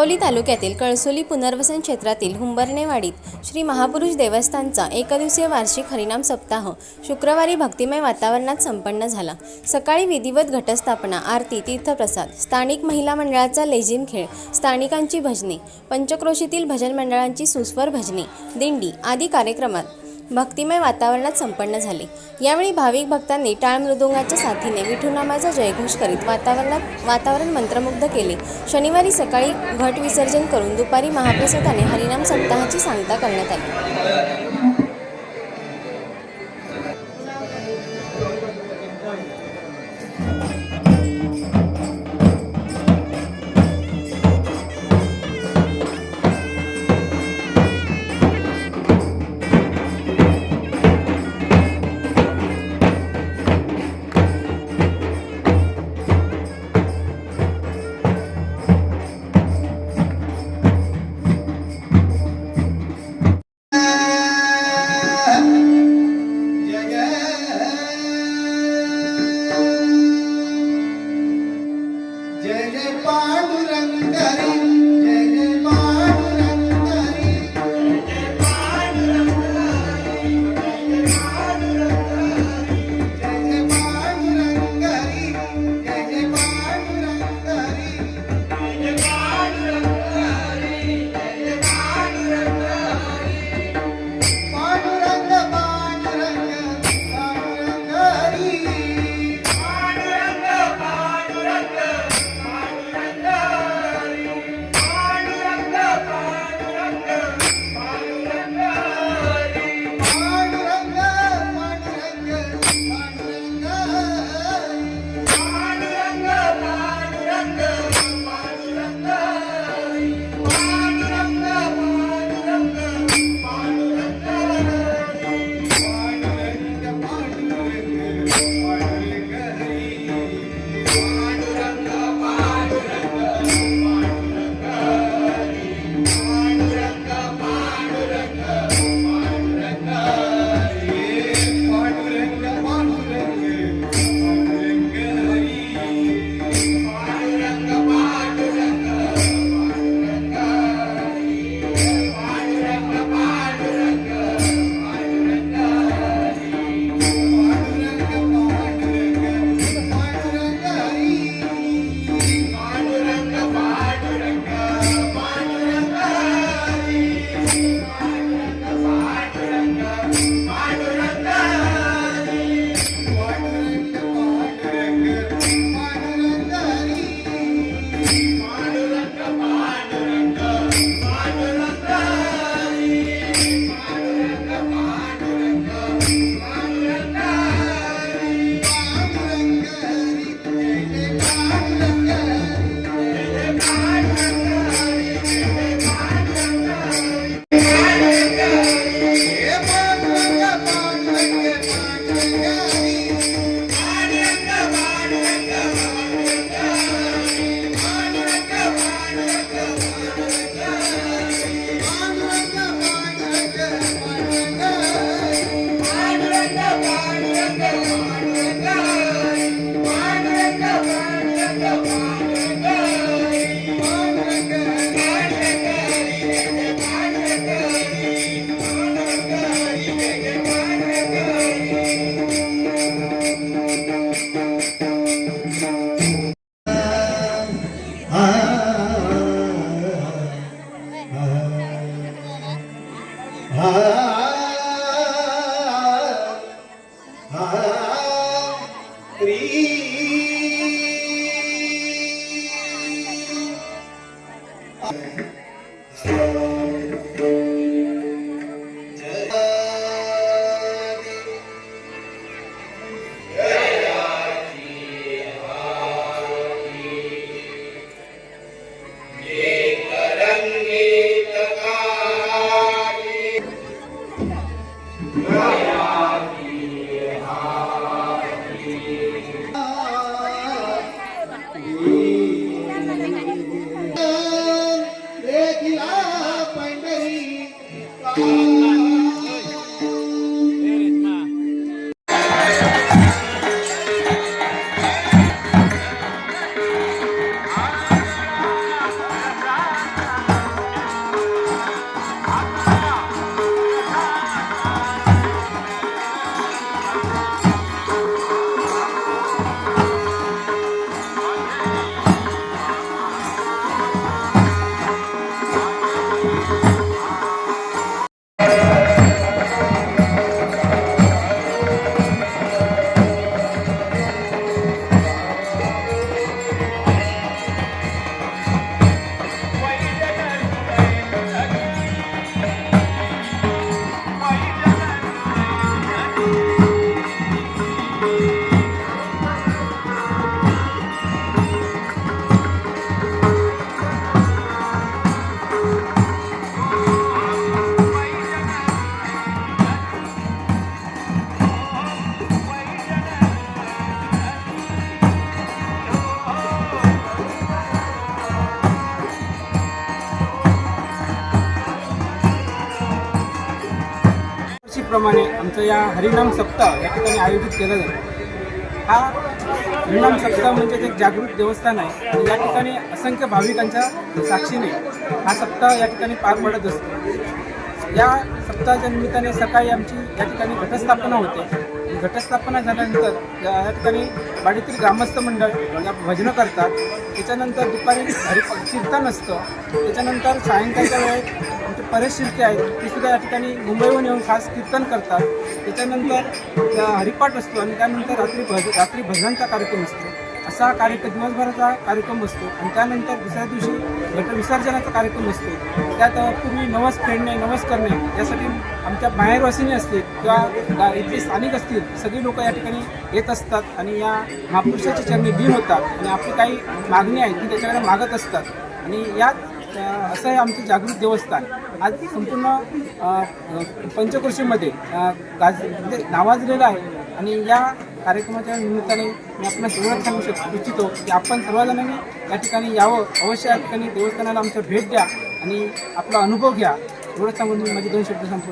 कणकवली तालुक्यातील कळसोली पुनर्वसन क्षेत्रातील हुंबर्णेवाडीत श्री महापुरुष देवस्थानचा एकदिवसीय वार्षिक हरिनाम सप्ताह शुक्रवारी भक्तिमय वातावरणात संपन्न झाला. सकाळी विधिवत घटस्थापना आरती तीर्थप्रसाद स्थानिक महिला मंडळाचा लेझिम खेळ स्थानिकांची भजने पंचक्रोशीतील भजन मंडळांची सुस्वर भजने दिंडी आदी कार्यक्रमात भक्तिमय वातावरणात संपन्न झाले. यावेळी भाविक भक्तांनी टाळ मृदुंगाच्या साथीने विठुनामाचा जयघोष करीत वातावरणात वातावरण मंत्रमुग्ध केले. शनिवारी सकाळी घट विसर्जन करून दुपारी महाप्रसादाने हरिनाम सप्ताहाची सांगता करण्यात आली. Ah दरवर्षीप्रमाणे आमचं या हरिनाम सप्ताह या ठिकाणी आयोजित केला जातो. हा हरिनाम सप्ताह म्हणजे एक जागृत देवस्थान आहे. आणि या ठिकाणी असंख्य भाविकांच्या साक्षीने हा सप्ताह या ठिकाणी पार पडत असतो. या सप्ताहाच्या निमित्ताने सकाळी आमची या ठिकाणी घटस्थापना होते. घटस्थापना झाल्यानंतर या या ठिकाणी वाडीतील ग्रामस्थ मंडळ या भजनं करतात त्याच्यानंतर दुपारी हरि कीर्तन असतं. त्याच्यानंतर सायंकाळच्या वेळेत परेश शिर्के आहेत. ते सुद्धा या ठिकाणी मुंबईहून येऊन खास कीर्तन करतात. त्याच्यानंतर हरिपाठ असतो आणि त्यानंतर रात्री भज रात्री भजनांचा कार्यक्रम असतो. असा कार्यक्रम दिवसभराचा कार्यक्रम असतो आणि त्यानंतर दुसऱ्या दिवशी घट विसर्जनाचा कार्यक्रम असतो त्यात पूर्वी नवस फेडणे नवस करणे यासाठी आमच्या बाहेरवासिनी असतील किंवा इथले स्थानिक असतील सगळी लोक या ठिकाणी येत असतात आणि या महापुरुषाचे चरणी दिन होतात. आणि आपली काही मागणी आहे ती त्याच्याकडे मागत असतात. आणि यात असं आहे आमचं जागृत देवस्थान. आज संपूर्ण अ, पंचकृषीमध्ये गाज म्हणजे नावाजलेलं आहे. आणि या कार्यक्रमाच्या निमित्ताने मी आपल्याला एवढंच सांगू शकतो इच्छितो की आपण सर्वजणांनी या ठिकाणी यावं. अवश्य या ठिकाणी देवस्थानाला आमच्या भेट द्या आणि आपला अनुभव घ्या. एवढंच सांगून मी माझे दोन शब्द संपवतो.